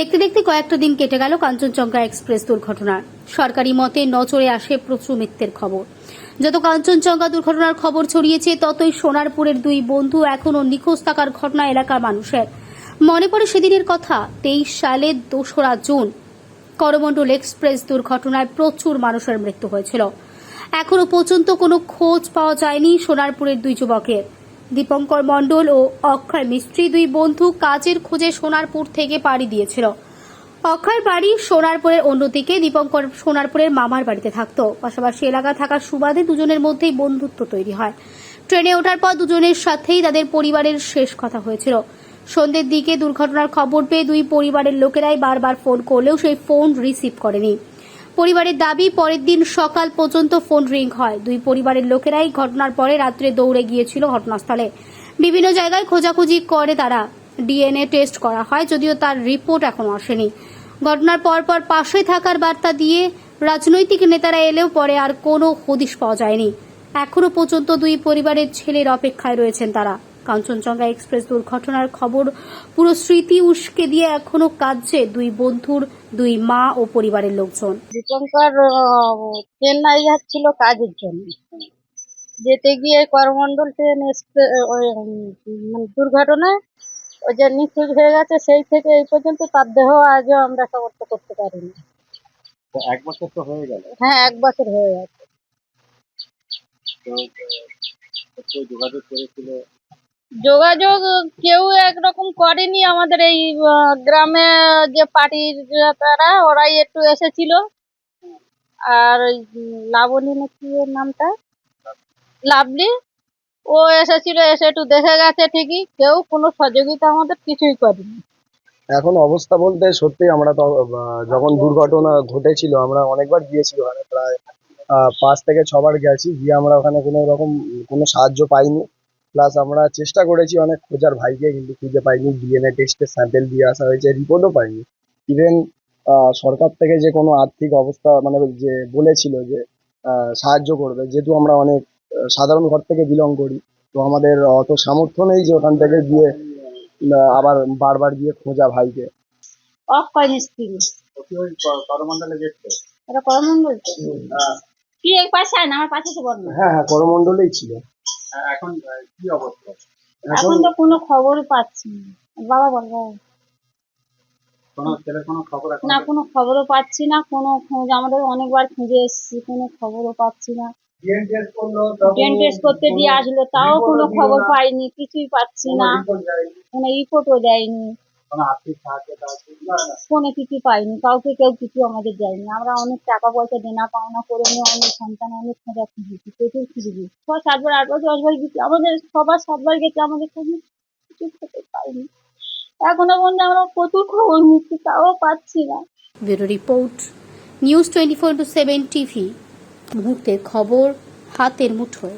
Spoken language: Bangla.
দেখতে দেখতে কয়েকটা দিন কেটে গেল কাঞ্চনজঙ্ঘা এক্সপ্রেস দুর্ঘটনার। সরকারি মতে নজরে আসে প্রচুর মৃত্যুর খবর। যত কাঞ্চনজঙ্ঘা দুর্ঘটনার খবর ছড়িয়েছে, ততই সোনারপুরের দুই বন্ধু এখনও নিখোঁজ থাকার ঘটনা এলাকার মানুষের। মনে পড়ে সেদিনের কথা, তেইশ সালের দোসরা জুন করমণ্ডল এক্সপ্রেস দুর্ঘটনায় প্রচুর মানুষের মৃত্যু হয়েছিল। এখনও পর্যন্ত কোনো খোঁজ পাওয়া যায়নি সোনারপুরের দুই যুবকের। দীপঙ্কর মণ্ডল ও অক্ষয় মিস্ত্রি দুই বন্ধু কাজের খোঁজে সোনারপুর থেকে পাড়ি দিয়েছিল। অক্ষয়ের বাড়ি সোনারপুরের অন্যদিকে দীপঙ্কর সোনারপুরের মামার বাড়িতে থাকতো। পাশাপাশি এলাকা থাকার সুবাদে দুজনের মধ্যেই বন্ধুত্ব তৈরি হয়। ট্রেনে ওঠার পর দুজনের সাথেই তাদের পরিবারের শেষ কথা হয়েছিল। সন্ধ্যের দিকে দুর্ঘটনার খবর পেয়ে দুই পরিবারের লোকেরাই বারবার ফোন করলেও সেই ফোন রিসিভ করেনি। পরিবারের দাবি, পরের দিন সকাল পর্যন্ত ফোন রিং হয়। দুই পরিবারের লোকেরাই ঘটনার পরে রাত্রে দৌড়ে গিয়েছিল ঘটনাস্থলে। বিভিন্ন জায়গায় খোঁজাখুঁজি করে তারা ডিএনএ টেস্ট করা হয়, যদিও তার রিপোর্ট এখনও আসেনি। ঘটনার পরপর পাশে থাকার বার্তা দিয়ে রাজনৈতিক নেতারা এলেও পরে আর কোনো হদিশ পাওয়া যায়নি। এখনও পর্যন্ত দুই পরিবারের ছেলের অপেক্ষায় রয়েছেন তারা। কাঞ্চনজঙ্ঘা এক্সপ্রেস দুর্ঘটনার খবর পুরো স্মৃতি উস্কে দিয়ে এখনও কাঁদছে দুই বন্ধুর দুই মা ও পরিবারের লোকজন। দীপঙ্কর চেন্নাই যাচ্ছিল কাজের জন্য। যেতে গিয়ে করমন্ডল ট্রেন দুর্ঘটনায় ওই যে নিখোঁজ হয়ে গেছে সেই থেকে এই পর্যন্ত তার দেহ আজও আমরা সমর্থ করতে পারিনি। এক বছর তো হয়ে গেল। হ্যাঁ এক বছর হয়ে গেছে। যোগাযোগ করেছিল? যোগাযোগ কেউ একরকম করেনি আমাদের এই গ্রামে যে পার্টির তারা, ওরাই একটু এসেছিল। আর লাবণী নাকি নামটা? লাভলি ও এসেছিল, এসে একটু দেখে গেছে ঠিকই। কেউ কোনো সহযোগিতা আমাদের কিছুই করেনি। এখন অবস্থা বলতে সত্যি আমরা তো যখন দুর্ঘটনা ঘটেছিল, আমরা অনেকবার গিয়েছি ওখানে। প্রায় পাঁচ থেকে ছবার গেছি। গিয়ে আমরা ওখানে কোনো রকম, কোনো সাহায্য পাইনি। প্লাস আমরা চেষ্টা করেছি অনেক খোঁজার ভাইকে কিন্তু খুঁজে পাইনি ডিএনএ টেস্টের স্যাম্পেল দিয়ে আসা হয়েছে রিপোর্টও পাইনি। ইভেন সরকার থেকে যে কোনো আর্থিক অবস্থা মানে যে বলেছিল যে আহ, সাহায্য করবে যেহেতু আমরা অনেক সাধারণ ঘর থেকে বিলং করি তো আমাদের অত সামর্থ্য নেই যে ওখান থেকে গিয়ে আবার বারবার গিয়ে খোঁজা ভাইকে। অক্ষয় মিস্ত্রি ওকে ওই ক- করমণ্ডলে এটা করমন্ডল তো? কি এক পাশে আয় না আমার পাশে তো বল না। হ্যাঁ হ্যাঁ করমণ্ডলেই ছিল। হ্যাঁ, এখন আহ, কি অবস্থা? এখন তো কোনো খবর পাচ্ছি না। বাবা বল বাবা। কোনো ছেলের কোনো খবর এখন? না কোনো খবরও পাচ্ছি না কোনো খোঁজ আমাদের অনেকবার খুঁজে এসেছি কোনো খবরও পাচ্ছি না। ডিএন টেস্ট করল ট্রেন টেস্ট করতে দিয়ে আসলো তাও কোনো খবর পাইনি কিছুই পাচ্ছি না। কোনো রিপোর্টও দেয়নি। কোনো। কোনো কিছু পাইনি কাউকে কেউ কিছু আমাদের দেয়নি। আমরা অনেক টাকা পয়সা দেনা পাওনা করে নিয়ে অনেক সন্তান অনেক খোঁজা খুঁজেছি প্রচুর খুঁজেছি ছ সাতবার আটবার দশবার গেছি। আমাদের সবার সাতবার গেছে আমাদের কাছে কিছু খেতে পাইনি এখনও পর্যন্ত আমরা প্রচুর খবর নিচ্ছি তাও পাচ্ছি না। Bureau report news twenty four two seven TV মুহূর্তের খবর হাতের মুঠোয়।